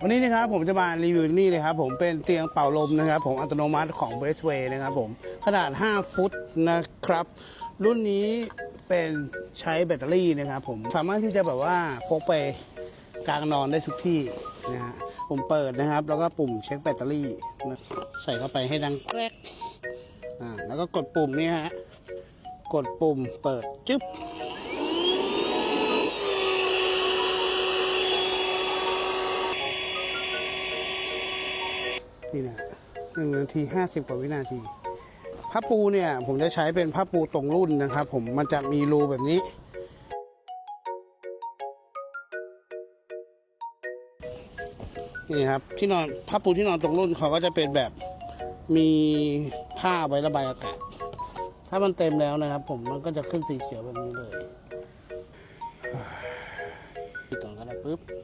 วันนี้นะครับผมจะมารีวิวนี่เลยครับผมเป็นเตียงเป่าลมนะครับผมอัตโนมัติของ b r a c e w a y นะครับผมขนาด 5 ฟุตนะครับ รุ่นนี้เป็นใช้แบตเตอรี่นะครับผมสามารถที่จะแบบว่าพกไปกลางนอนได้ทุกที่นะฮะผมเปิดนะครับ แล้วก็ปุ่มเช็คแบตเตอรี่นะใส่เข้าไปให้ดังแกรกอ่าแล้วก็กดปุ่มนี่ฮะกดปุ่มเปิดจึ๊บ นี่นะหนึ่งนาทีห้าสิบกว่าวินาทีผ้าปูเนี่ยผมจะใช้เป็นผ้าปูตรงรุ่นนะครับผมมันจะมีรูแบบนี้ นี่ครับที่นอนผ้าปูที่นอนตรงรุ่นเขาก็จะเป็นแบบมีผ้าไว้ระบายอากาศ ถ้ามันเต็มแล้วนะครับ ผมมันก็จะขึ้นสีเขียวแบบนี้เลยปิดก่อนก็ได้ปุ๊บ